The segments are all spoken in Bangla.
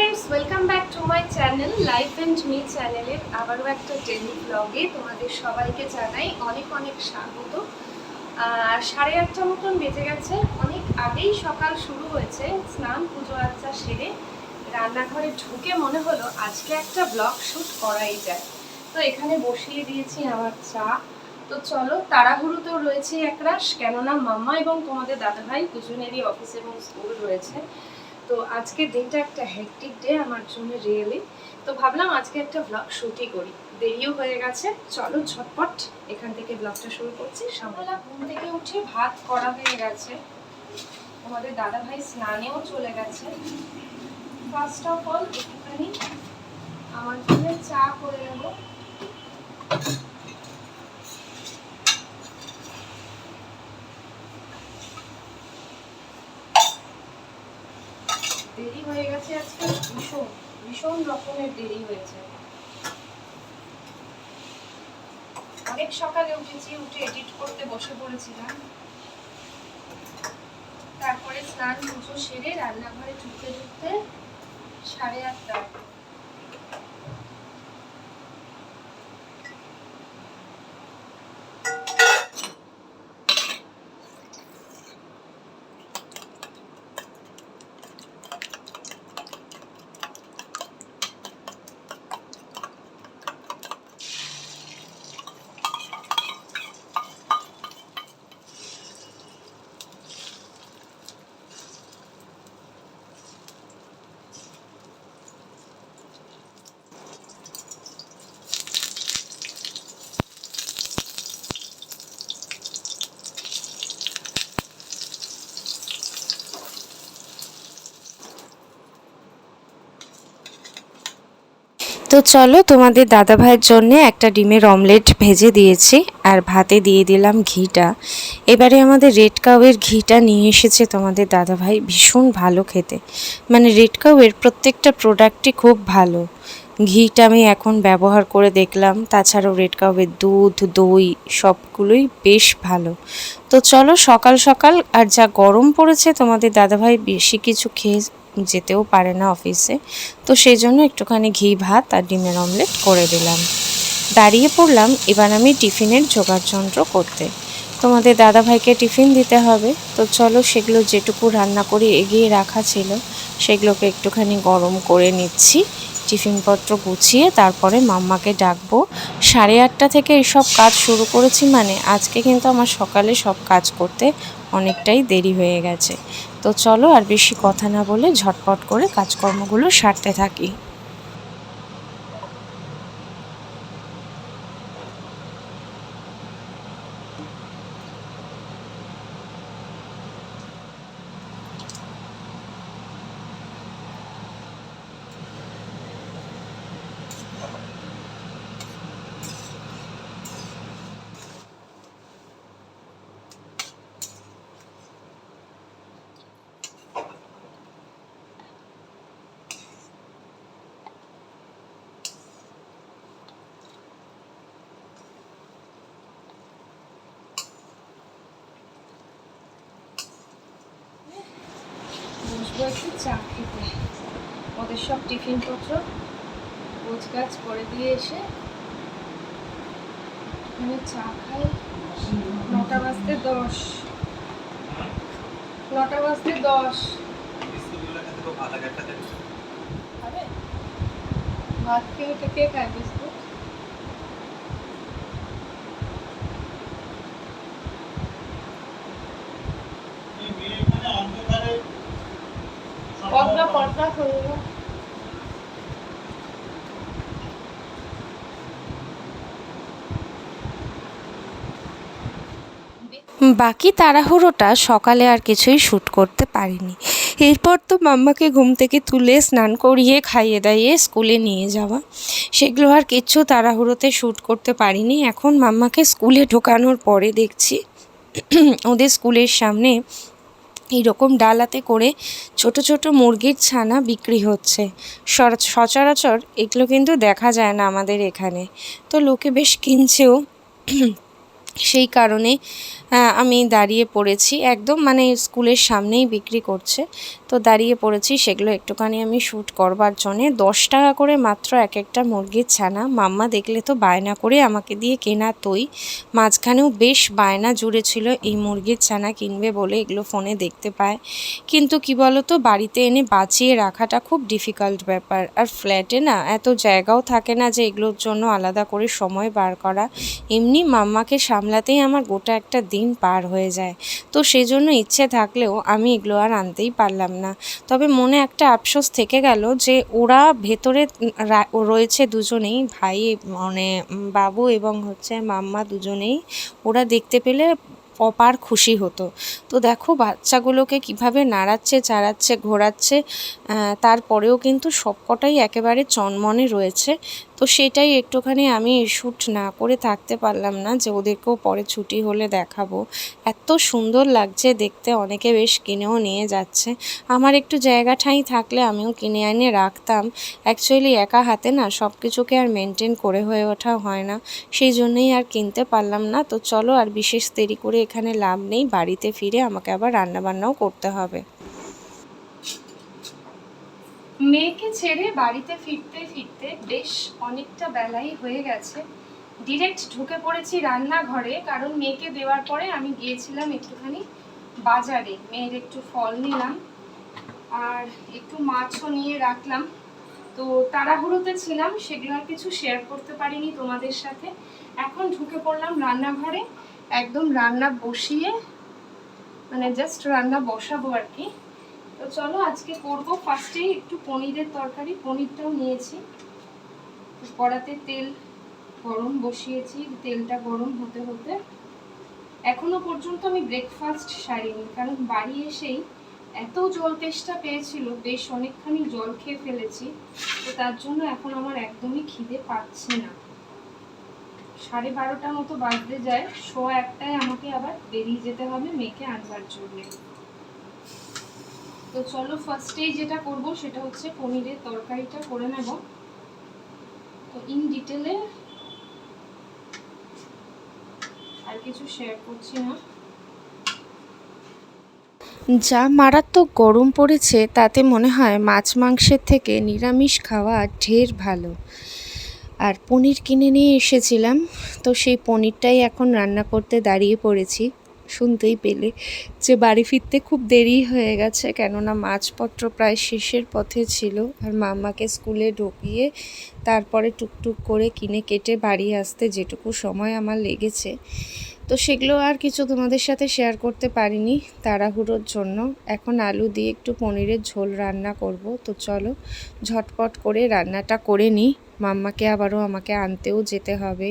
Friends welcome back to my channel life and me চ্যানেলের আবারও একটা ডেলি ব্লগে তোমাদের সবাইকে জানাই অনেক অনেক স্বাগত। সাড়ে আটটা মতন বেজে গেছে, অনেক আগেই সকাল শুরু হয়েছে, স্নান, পুজো আচ্চা সেরে রান্নাঘরে ঢুকে মনে হলো আজকে একটা ব্লগ শ্যুট করাই যায়। তো এখানে বসিয়ে দিয়েছি আমার চা। তো চলো, তাড়াহুড়োতেও রয়েছে একরাশ, কেননা মাম্মা এবং তোমাদের দাদাভাই দুজনেরই অফিস এবং স্কুল রয়েছে। তো আজকের দিনটা একটা হেক্টিক ডে আমার জন্য রিয়েলি তো ভাবলাম আজকে একটা ব্লগ শুটই করি। দেরিও হয়ে গেছে, চলো ঝটপট এখান থেকে ব্লগটা শুরু করছি। সকালবেলা ঘুম থেকে উঠে ভাত করা হয়ে গেছে। আমাদের দাদা ভাই স্নানেও চলে গেছে। ফার্স্ট অফ অল একটুখানি আমার জন্য চা করে নেব। দেরি হয়ে গেছে আজকে? ভীষণ ভীষণ রকমের দেরি হয়েছে। অনেক সকালে উঠেছি, উঠে এডিট করতে বসে পড়েছিলাম। তারপরে স্নান পুজো সেরে রান্নাঘরে ঢুকতে ঢুকতে সাড়ে আটটা। চলো তোমাদের দাদা ভাইয়ের জন্য একটা ডিমের অমলেট ভেজে দিয়েছি আর ভাতে দিয়ে দিলাম ঘিটা। এবারে আমাদের রেড কাউয়ের ঘিটা নিয়ে এসেছে তোমাদের দাদা ভাই ভীষণ ভালো খেতে। মানে রেড কাউয়ের প্রত্যেকটা প্রোডাক্টই খুব ভালো। ঘিটা আমি এখন ব্যবহার করে দেখলাম, তাছাড়াও রেড কাউয়ের দুধ, দই সবগুলোই বেশ ভালো। তো চলো সকাল সকাল, আর যা গরম পড়েছে তোমাদের দাদাভাই, বেশি কিছু খেয়ে যেতেও পারে না অফিসে। তো সেই জন্য একটুখানি ঘি, ভাত আর ডিমের অমলেট করে দিলাম। দাঁড়িয়ে পড়লাম এবার আমি টিফিনের যন্ত্র করতে। তোমাদের দাদাভাইকে টিফিন দিতে হবে। তো চলো সেগুলো যেটুকু রান্না করে এগিয়ে রাখা ছিল, সেগুলোকে একটুখানি গরম করে নিচ্ছি। টিফিনপত্র গুছিয়ে তারপরে মাম্মাকে ডাকবো। সাড়ে আটটা থেকে এইসব কাজ শুরু করেছি মানে আজকে কিন্তু আমার সকালে সব কাজ করতে অনেকটাই দেরি হয়ে গেছে। তো চলো আর বেশি কথা না বলে ঝটপট করে কাজকর্মগুলো সারতে থাকি। বসবো চা খেতে ওদের সব টিফিনপত্র গোছ গাছ করে দিয়ে এসে এখানে চা খাই নটা বাজতে দশ। নটা বাজতে দশ। ভাত খেয়ে কে খায় বিস্কুট? বাকি তাড়াহুড়োটা সকালে আর কিছুই শ্যুট করতে পারিনি। এরপর তো মাম্মাকে ঘুম থেকে তুলে স্নান করিয়ে খাইয়ে দাইয়ে স্কুলে নিয়ে যাওয়া। সেগুলো আর কিচ্ছু তাড়াহুড়োতে শ্যুট করতে পারিনি। এখন মাম্মাকে স্কুলে ঢোকানোর পরে দেখছি ওদের স্কুলের সামনে এইরকম ডালাতে করে ছোট ছোট মুরগির ছানা বিক্রি হচ্ছে। সচরাচর এগুলো কিন্তু দেখা যায় না আমাদের এখানে। তো লোকে বেশ কিনছেও। সেই কারণে আমি দাঁড়িয়ে পড়েছি। একদম মানে স্কুলের সামনেই বিক্রি করছে। তো দাঁড়িয়ে পড়েছি, সেগুলো একটুখানি আমি শ্যুট করবার জন্যে। দশ টাকা করে মাত্র এক একটা মুরগির ছানা। মাম্মা দেখলে তো বায়না করে আমাকে দিয়ে কেনা তৈ। মাঝখানেও বেশ বায়না জুড়ে ছিল এই মুরগির ছানা কিনবে বলে এগুলো ফোনে দেখতে পায়। কিন্তু কি বলো তো বাড়িতে এনে বাঁচিয়ে রাখাটা খুব ডিফিকাল্ট ব্যাপার। আর ফ্ল্যাটে না এত জায়গাও থাকে না যে এগুলোর জন্য আলাদা করে সময় বার করা। এমনি মাম্মাকে সামলাতেই আমার গোটা একটা দিন পার হয়ে যায়। তো সেই জন্য ইচ্ছে থাকলেও আমি এগুলো আর আনতেই পারলাম না। তবে মনে একটা আফসোস থেকে গেল যে ওরা ভেতরে রয়েছে দুজনেই, ভাই মানে বাবু এবং হচ্ছে মাম্মা দুজনেই। ওরা দেখতে পেলে অপার খুশি হতো। তো দেখো বাচ্চাগুলোকে কীভাবে নাড়াচ্ছে, চাড়াচ্ছে, ঘোরাচ্ছে তারপরেও কিন্তু সবকটাই একেবারে চনমনে রয়েছে। তো সেটাই একটুখানি আমি শ্যুট না করে থাকতে পারলাম না যে ওদেরকেও পরে ছুটি হলে দেখাবো। এত সুন্দর লাগছে দেখতে, অনেকে বেশ কিনেও নিয়ে যাচ্ছে। আমার একটু জায়গা ঠাঁই থাকলে আমিও কিনে এনে রাখতাম। অ্যাকচুয়ালি একা হাতে না সব কিছুকে আর মেনটেন করে হয়ে ওঠা হয় না। সেই জন্যই আর কিনতে পারলাম না। তো চলো আর বিশেষ দেরি করে এখানে লাভ নেই, বাড়িতে ফিরে আমাকে আবার রান্নাবান্নাও করতে হবে। মেয়েকে ছেড়ে বাড়িতে ফিরতে ফিরতে বেশ অনেকটা বেলাই হয়ে গেছে। ডিরেক্ট ঢুকে পড়েছি রান্নাঘরে, কারণ মেয়েকে দেওয়ার পরে আমি গিয়েছিলাম একটুখানি বাজারে। মেয়ের একটু ফল নিলাম আর একটু মাছও নিয়ে রাখলাম। তো তাড়াহুড়োতে ছিলাম, সেগুলো আর কিছু শেয়ার করতে পারিনি তোমাদের সাথে। এখন ঢুকে পড়লাম রান্নাঘরে, একদম রান্না বসিয়ে মানে জাস্ট রান্না বসাবো আর কি। তো চলো আজকে করব। ফার্স্টেই একটু পনিরের তরকারি। পনিরটাও নিয়েছি। কড়াতে তেল গরম বসিয়েছি। তেলটা গরম হতে হতে এখনও পর্যন্ত আমি ব্রেকফাস্ট সারিনি, কারণ বাড়ি এসেই এত জল তেষ্টা পেয়েছিল, বেশ অনেকখানি জল খেয়ে ফেলেছি, তো তার জন্য এখন আমার একদমই খিদে পাচ্ছে না। সাড়ে বারোটার মতো বাজতে যায় শো একটায় আমাকে আবার বেরিয়ে যেতে হবে মেয়েকে আনবার জন্যে। তো চলো ফার্স্টেই যেটা করব সেটা হচ্ছে পনিরের তরকারিটা করে নেব। তো ইন ডিটেলে আর কিছু শেয়ার করছি না। যা মারাত্মক গরম পড়েছে, তাতে মনে হয় মাছ মাংসের থেকে নিরামিষ খাওয়া ঢের ভালো। আর পনির কিনে নিয়ে এসেছিলাম, তো সেই পনিরটাই এখন রান্না করতে দাঁড়িয়ে পড়েছি। শুনতেই পেলে যে বাড়ি ফিরতে খুব দেরি হয়ে গেছে, কেননা মাছপত্র প্রায় শেষের পথে ছিল। আর মাম্মাকে স্কুলে ঢুকিয়ে তারপরে টুকটুক করে কিনে কেটে বাড়ি আসতে যেটুকু সময় আমার লেগেছে। তো সেগুলো আর কিছু তোমাদের সাথে শেয়ার করতে পারিনি তাড়াহুড়োর জন্য। এখন আলু দিয়ে একটু পনিরের ঝোল রান্না করব। তো চলো ঝটপট করে রান্নাটা করে নিই। মাম্মাকে আবারও আমাকে আনতেও যেতে হবে।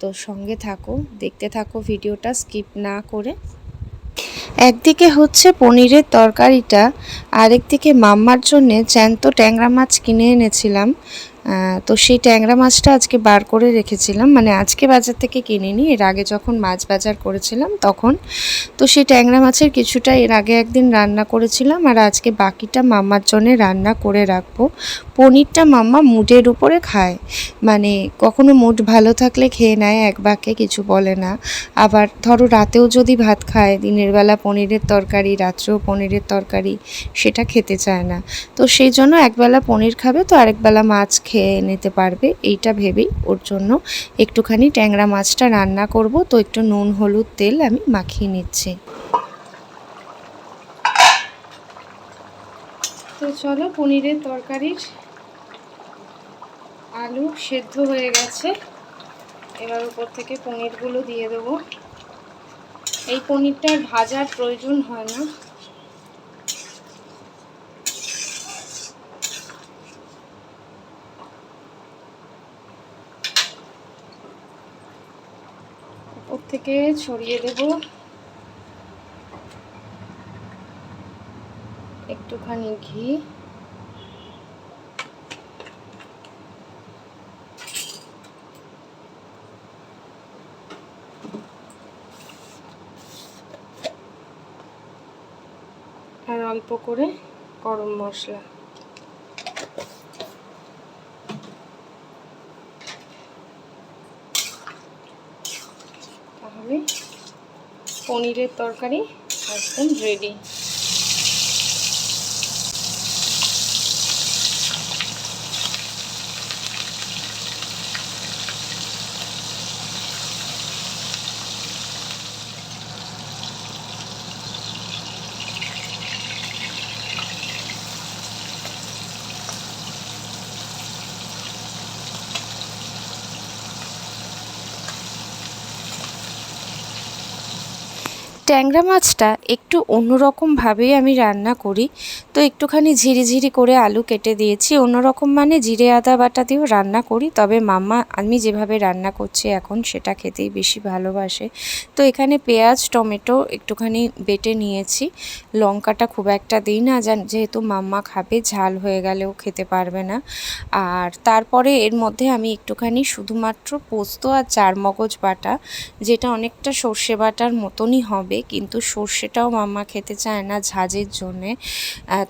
তো সঙ্গে থাকো, দেখতে থাকো ভিডিওটা, স্কিপ না করে। একদিকে হচ্ছে পনিরের তরকারিটা, আরেকদিকে মাম্মার জন্যে জ্যান্ত ট্যাংরা মাছ কিনে এনেছিলাম। তো সেই ট্যাংরা মাছটা আজকে বার করে রেখেছিলাম মানে আজকে বাজার থেকে কিনিনি, এর আগে যখন মাছ বাজার করেছিলাম তখন। তো সেই ট্যাংরা মাছের কিছুটা এর আগে একদিন রান্না করেছিলাম, আর আজকে বাকিটা মাম্মার জন্য রান্না করে রাখব। পনিরটা মাম্মা মুডের উপরে খায়। মানে কখনো মুড ভালো থাকলে খেয়ে নেয়, এক বাক্যে কিছু বলে না। আবার ধরো রাতেও যদি ভাত খায়, দিনের বেলা পনিরের তরকারি, রাত্রেও পনিরের তরকারি, সেটা খেতে চায় না। তো সেই জন্য একবেলা পনির খাবে তো আরেকবেলা মাছ খেয়ে নিতে পারবে, এইটা ভেবেই ওর জন্য একটুখানি ট্যাংরা মাছটা রান্না করব। তো একটু নুন, হলুদ, তেল আমি মাখিয়ে নিচ্ছি। তো চলো পনিরের তরকারির আলু সেদ্ধ হয়ে গেছে। এবার উপর থেকে পনিরগুলো দিয়ে দেবো। এই পনিরটা ভাজার প্রয়োজন হয় না। উপর থেকে ছড়িয়ে দেব। একটুখানি ঘি। আর অল্প করে গরম মশলা। তাহলে পনিরের তরকারি একদম রেডি ট্যাংরা মাছটা একটু অন্যরকমভাবেই আমি রান্না করি। তো একটুখানি ঝিরিঝিরি করে আলু কেটে দিয়েছি। অন্যরকম মানে জিরে, আদা, বাটা দিয়েও রান্না করি। তবে মাম্মা আমি যেভাবে রান্না করছি এখন সেটা খেতেই বেশি ভালোবাসে। তো এখানে পেঁয়াজ, টমেটো একটুখানি বেটে নিয়েছি। লঙ্কাটা খুব একটা দিই না। যেহেতু মাম্মা খাবে, ঝাল হয়ে গেলেও খেতে পারবে না। আর তারপরে এর মধ্যে আমি একটুখানি শুধুমাত্র পোস্ত আর চার মগজ বাটা, যেটা অনেকটা সর্ষে বাটার মতনই হবে কিন্তু সর্ষেটাও মাম্মা খেতে চায় না ঝাঁঝের জন্যে।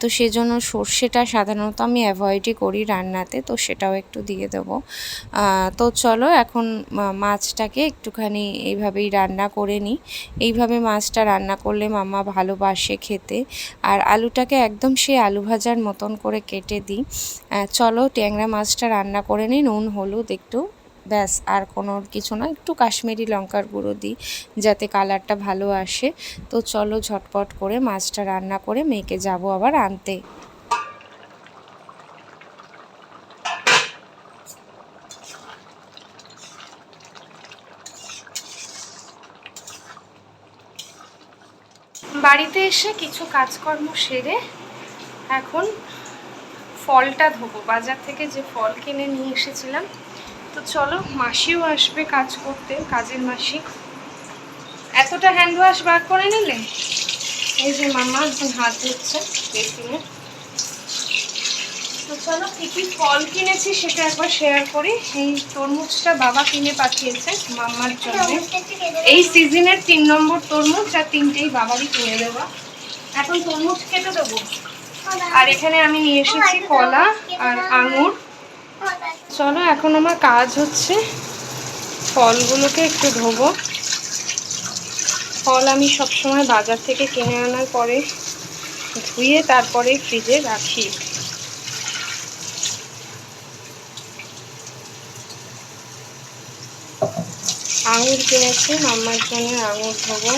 তো সেজন্য সর্ষেটা সাধারণত আমি অ্যাভয়েডই করি রান্নাতে, তো সেটাও একটু দিয়ে দেবো। তো চলো এখন মাছটাকে একটুখানি এইভাবেই রান্না করে নিই। এইভাবে মাছটা রান্না করলে মাম্মা ভালোবাসে খেতে। আর আলুটাকে একদম সেই আলু ভাজার মতন করে কেটে দিই। চলো ট্যাংরা মাছটা রান্না করে নিই, নুন, হলুদ একটু ব্যাস, আর কোনো কিছু না। একটু কাশ্মীরি লঙ্কার গুঁড়ো দিই, যাতে কালারটা ভালো আসে। তো চলো ঝটপট করে মাছটা রান্না করে মেয়েকে যাব আবার আনতে। বাড়িতে এসে কিছু কাজকর্ম সেরে এখন ফলটা ধোবো। বাজার থেকে যে ফল কিনে নিয়ে এসেছিলাম তো চলো মাসিও আসবে কাজ করতে কাজের মাসি। এতটা হ্যান্ড ওয়াশ বার করে নিলে? এই যে মামা এখন হাত ধুচ্ছে বেসিনে তো চলো কী কী ফল কিনেছি সেটা একবার শেয়ার করি। এই তরমুজটা বাবা কিনে পাঠিয়েছে মাম্মার জন্য। এই সিজনের তিন নম্বর তরমুজ আর তিনটেই বাবারই কিনে দেওয়া এখন তরমুজ কেটে দেবো। আর এখানে আমি নিয়ে এসেছি কলা আর আঙুর। চলো, এখন আমার কাজ হচ্ছে ফলগুলোকে একটু ধোবো। ফল আমি সবসময় বাজার থেকে কিনে আনার পরে ধুয়ে তারপরে ফ্রিজে রাখি। আঙুর কিনেছি, মাম্মার জন্য আঙুর ধোবো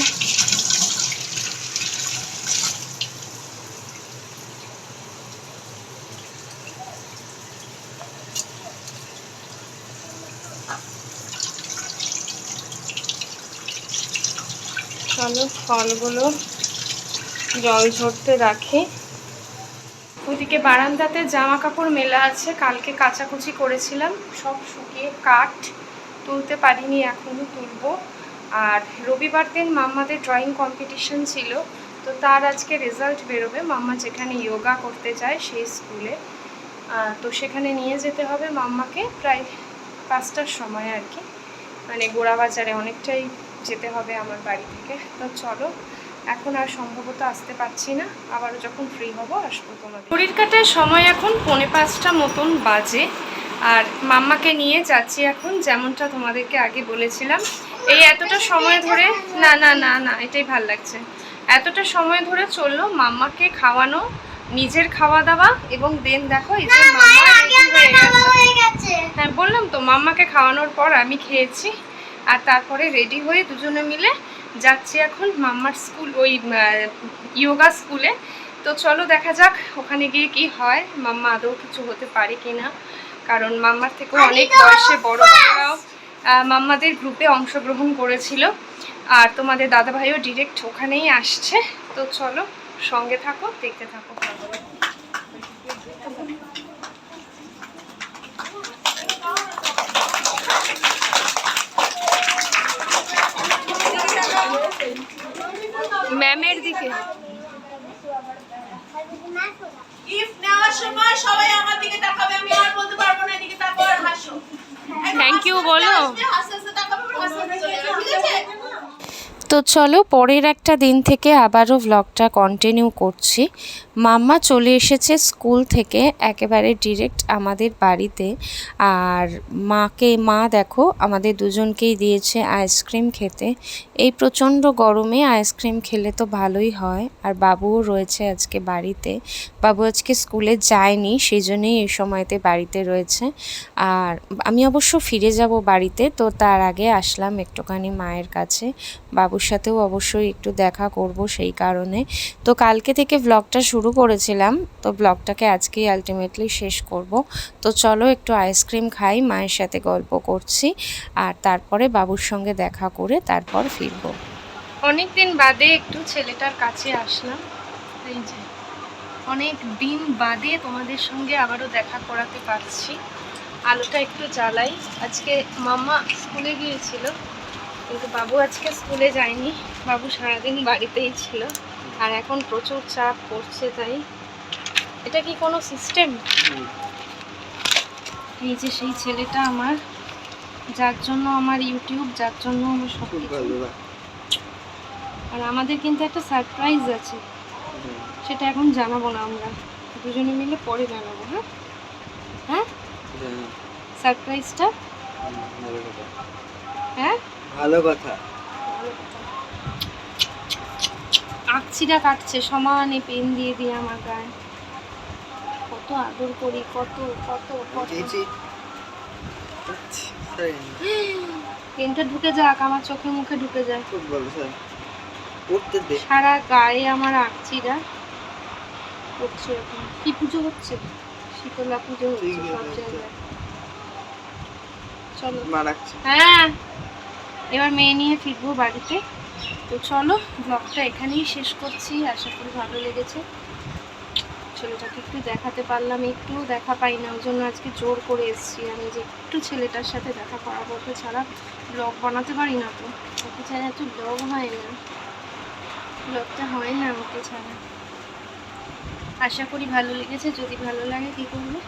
চলো ফলগুলো জল ঝরতে রাখি। ওদিকে বারান্দাতে জামা কাপড় মেলা আছে, কালকে কাচাকুচি করেছিলাম, সব শুকিয়ে কাঠ তুলতে পারিনি, এখনও তুলব। আর রবিবার দিন মাম্মাদের ড্রয়িং কম্পিটিশন ছিল, তো তার আজকে রেজাল্ট বেরোবে। মাম্মা যেখানে যোগা করতে যায় সেই স্কুলে তো সেখানে নিয়ে যেতে হবে মাম্মাকে, প্রায় পাঁচটার সময় আর কি। মানে গোড়া বাজারে অনেকটাই যেতে হবে আমার বাড়ি থেকে। তো চলো এখন আর সম্ভবত আসতে পারছি না। আবারও যখন ফ্রি হব আসব তোমাদের। ঘড়ির কাটার সময় এখন পৌনে পাঁচটা মতন বাজে। আর মাম্মাকে নিয়ে যাচ্ছি এখন যেমনটা তোমাদেরকে আগে বলেছিলাম। এই এতটা সময় ধরে না না না না এটাই ভালো লাগছে। এতটা সময় ধরে চলল মাম্মাকে খাওয়ানো নিজের খাওয়া দাওয়া এবং দেন দেখো এই যে মাম্মা হয়ে হ্যাঁ বললাম তো মাম্মাকে খাওয়ানোর পর আমি খেয়েছি। আর তারপরে রেডি হয়ে দুজনে মিলে যাচ্ছি এখন মাম্মার স্কুল ওই ইয়োগা স্কুলে। তো চলো দেখা যাক ওখানে গিয়ে কি হয়। মাম্মা আদৌ কিছু হতে পারে কি না কারণ মাম্মার থেকেও অনেক বয়সে বড় বড়রাও মাম্মাদের গ্রুপে অংশগ্রহণ করেছিল। আর তোমাদের দাদাভাইও ডিরেক্ট ওখানেই আসছে। তো চলো সঙ্গে থাকো দেখতে থাকো। ম্যামের দিকে। গিফট নেওয়ার সময় সবাই আমার দিকে তাকাবে আমি আর বলতে পারব না এদিকে তাকাও আর হাসো। থ্যাংক ইউ বলো। হাসতে হাসতে তাকাবে হাসতে ঠিক আছে? তো চলো, পরের একটা দিন থেকে আবারও ভ্লগটা কন্টিনিউ করছি। মাম্মা চলে এসেছে স্কুল থেকে, একেবারে ডিরেক্ট আমাদের বাড়িতে। আর মাকে, মা দেখো, আমাদের দুজনকেই দিয়েছে আইসক্রিম খেতে। এই প্রচণ্ড গরমে আইসক্রিম খেলে তো ভালোই হয়। আর বাবুও রয়েছে আজকে বাড়িতে। বাবু আজকে স্কুলে যায়নি সেই জন্যেই এই সময়তে বাড়িতে রয়েছে। আর আমি অবশ্য ফিরে যাব বাড়িতে, তো তার আগে আসলাম একটুখানি মায়ের কাছে। বাবুর সাথেও অবশ্যই একটু দেখা করব সেই কারণে। তো কালকে থেকে ব্লগটা শুরু করেছিলাম, তো ব্লগটাকে আজকেই আলটিমেটলি শেষ করব। তো চলো একটু আইসক্রিম খাই, মায়ের সাথে গল্প করছি, আর তারপরে বাবুর সঙ্গে দেখা করে তারপর ফিরবো। অনেক দিন বাদে একটু ছেলেটার কাছে আসলাম, এই যে অনেক দিন বাদে তোমাদের সঙ্গে আবারও দেখা করাতে পারছি। আলোটা একটু জ্বালাই, আজকে মাম্মা স্কুলে গিয়েছিল কিন্তু বাবু আজকে স্কুলে যায়নি। বাবু সারাদিন বাড়িতেই ছিল। আর এখন প্রচুর চাপ পড়ছে তাই। এটা কি কোনো সিস্টেম এই যে সেই ছেলেটা আমার যার জন্য আমার ইউটিউব যার জন্য আমার সব আর আমাদের কিন্তু একটা সারপ্রাইজ আছে। সেটা এখন জানাব না আমরা। দুজনে মিলে পরে জানাব হ্যাঁ? হ্যাঁ? সারপ্রাইজটা হ্যাঁ? ভালো কথা। আকছিটা কাটছে সমানে পেন দিয়ে দিয়ে আমার গায়ে। কত আদর করি কত কত না? পেনটা ঢুকে যাক আমার চোখে মুখে ঢুকে যায় খুব ভালো স্যার দে। সারা গায়ে আমার আকছিটা। করছে এখন। কি পুজো হচ্ছে? শীতলা পুজো হচ্ছে সব জায়গায়। চলো। হ্যাঁ। এবার মেয়ে নিয়ে ফিরবো বাড়িতে। তো চলো ব্লগটা এখানেই শেষ করছি। আশা করি ভালো লেগেছে। ছেলেটাকে একটু দেখাতে পারলাম একটু দেখা পাই না। ওই জন্য আজকে জোর করে এসেছি আমি যে একটু ছেলেটার সাথে দেখা করাবো। ওকে ছাড়া ব্লগ বানাতে পারি না তো। ওকে ছাড়া একটু ব্লগ হয় না। ব্লগটা হয় না ওকে ছাড়া। আশা করি ভালো লেগেছে। যদি ভালো লাগে কি করবে?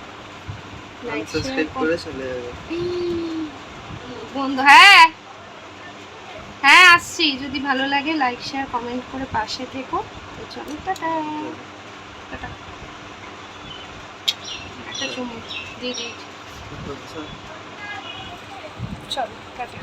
লাইক সাবস্ক্রাইব করে চলে যাবে। বন্ধু হ্যাঁ! হ্যাঁ আসছি। যদি ভালো লাগে লাইক শেয়ার কমেন্ট করে পাশে থেকো। তো চলো টাটা। টাটা। একটা চুমু। দিদি আচ্ছা চলো টাটা।